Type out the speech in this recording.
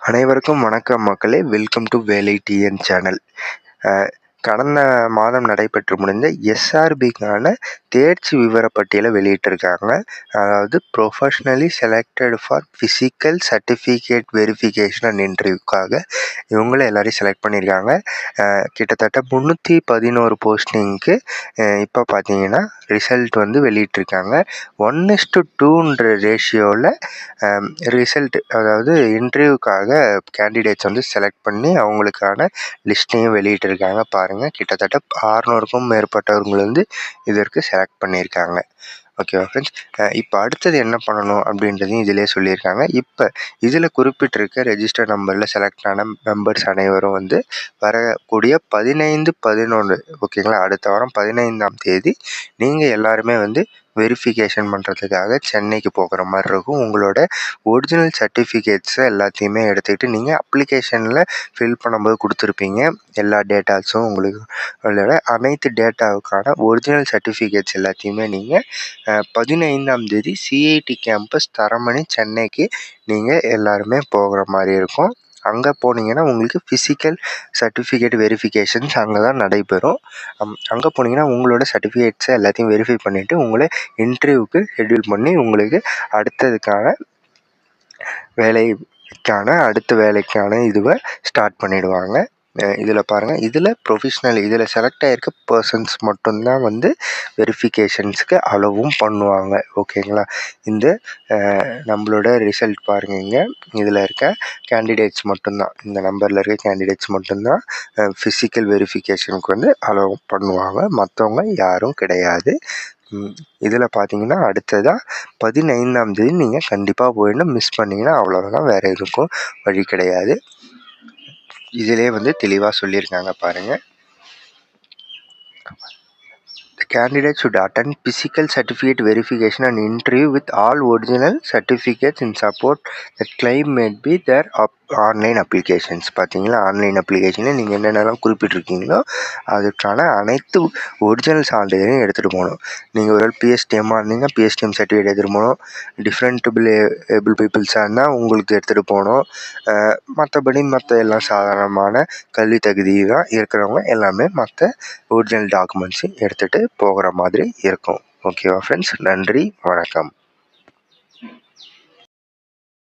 அனைவருக்கும் வணக்கம் மக்களே. Welcome to Velai TN channel கடந்த மாதம் நடைபெற்று முடிந்த எஸ்ஆர்பிக்கான தேர்ச்சி விவரப்பட்டியலை வெளியிட்டிருக்காங்க. அதாவது professionally selected for physical certificate verification and இன்டர்வியூக்காக இவங்கள எல்லோரையும் செலக்ட் பண்ணியிருக்காங்க. கிட்டத்தட்ட முந்நூற்றி பதினோரு போஸ்டிங்க்கு இப்போ பார்த்தீங்கன்னா ரிசல்ட் வந்து வெளியிட்டிருக்காங்க. ஒன் இஸ் டு டூன்ற ரேஷியோவில் ரிசல்ட் அதாவது இன்டர்வியூக்காக கேண்டிடேட்ஸ் வந்து செலக்ட் பண்ணி அவங்களுக்கான லிஸ்ட்டையும் வெளியிட்டிருக்காங்க. பாருங்கள் கிட்டத்தட்ட ஆறுநூறுக்கும் மேற்பட்டவர்கள் வந்து இதற்கு செலக்ட் பண்ணியிருக்காங்க. ஓகேவா ஃப்ரெண்ட்ஸ் இப்போ அடுத்தது என்ன பண்ணணும் அப்படின்றதையும் இதிலே சொல்லியிருக்காங்க. இப்போ இதில் குறிப்பிட்டிருக்க ரெஜிஸ்டர் நம்பரில் செலக்ட் ஆன மெம்பர்ஸ் அனைவரும் வந்து வரக்கூடிய பதினைந்து பதினொன்று ஓகேங்களா அடுத்த வாரம் பதினைந்தாம் தேதி நீங்கள் எல்லாருமே வந்து வெரிஃபிகேஷன் பண்ணுறதுக்காக சென்னைக்கு போகிற மாதிரி இருக்கும். உங்களோட ஒரிஜினல் சர்டிஃபிகேட்ஸை எல்லாத்தையுமே எடுத்துக்கிட்டு நீங்கள் அப்ளிகேஷனில் ஃபில் பண்ணும்போது கொடுத்துருப்பீங்க. எல்லா டேட்டாஸும் உங்களுக்கு உங்களோட அனைத்து டேட்டாவுக்கான ஒரிஜினல் சர்டிஃபிகேட்ஸ் எல்லாத்தையுமே நீங்கள் பதினைந்தாம் தேதி சிஐடி கேம்பஸ் தரமணி சென்னைக்கு நீங்கள் எல்லாருமே போகிற மாதிரி இருக்கும். அங்கே போனீங்கன்னா உங்களுக்கு ஃபிசிக்கல் சர்டிஃபிகேட் வெரிஃபிகேஷன்ஸ் அங்கே தான் நடைபெறும். அங்கே போனீங்கன்னா உங்களோட சர்டிஃபிகேட்ஸை எல்லாத்தையும் வெரிஃபை பண்ணிவிட்டு உங்களை இன்டர்வியூக்கு ஷெட்யூல் பண்ணி உங்களுக்கு அடுத்ததுக்கான வேலைக்கான அடுத்த வேலைக்கான இதுவை ஸ்டார்ட் பண்ணிவிடுவாங்க இதில் பாருங்கள் இதில் ப்ரொஃபஷ்னல் இதில் செலக்ட் ஆகிருக்க பர்சன்ஸ் மட்டும்தான் வந்து வெரிஃபிகேஷன்ஸுக்கு அளவும் பண்ணுவாங்க. ஓகேங்களா இந்த நம்மளோட ரிசல்ட் பாருங்கள் இங்கே. இதில் இருக்க கேண்டிடேட்ஸ் மட்டும்தான். இந்த நம்பரில் இருக்க கேண்டிடேட்ஸ் மட்டும்தான் ஃபிசிக்கல் வெரிஃபிகேஷனுக்கு வந்து அலோவ் பண்ணுவாங்க. மற்றவங்க யாரும் கிடையாது. இதில் பார்த்தீங்கன்னா அடுத்ததாக பதினைந்தாம் தேதி நீங்கள் கண்டிப்பாக போயிடணும். மிஸ் பண்ணிங்கன்னா அவ்வளோதான் வேறு எதுக்கும் வழி கிடையாது. இதிலே வந்து தெளிவாக சொல்லியிருக்காங்க பாருங்கள் The candidate should attend physical certificate verification and interview with all original certificates in support that claim may be their op- online applications பார்த்தீங்களா? ஆன்லைன் அப்ளிகேஷனில் நீங்கள் என்னென்னலாம் குறிப்பிட்டிருக்கீங்களோ அதுக்கான அனைத்து ஒரிஜினல் சான்றிதழையும் எடுத்துகிட்டு போகணும். நீங்கள் ஒரு பிஎஸ்டிஎம்மாக இருந்தீங்கன்னா பிஎஸ்டிஎம் சர்டிஃபிகேட் எடுத்துகிட்டு போகணும். டிஃப்ரெண்ட்டபிள் ஏபிள் பீப்புள்ஸாக இருந்தால் உங்களுக்கு எடுத்துகிட்டு போகணும். மற்றபடி மற்ற எல்லாம் சாதாரணமான கல்வி தகுதி தான் இருக்கிறவங்க எல்லாமே மற்ற ஒரிஜினல் டாக்குமெண்ட்ஸையும் எடுத்துகிட்டு போகிற மாதிரி இருக்கும். ஓகேவா ஃப்ரெண்ட்ஸ் நன்றி வணக்கம்.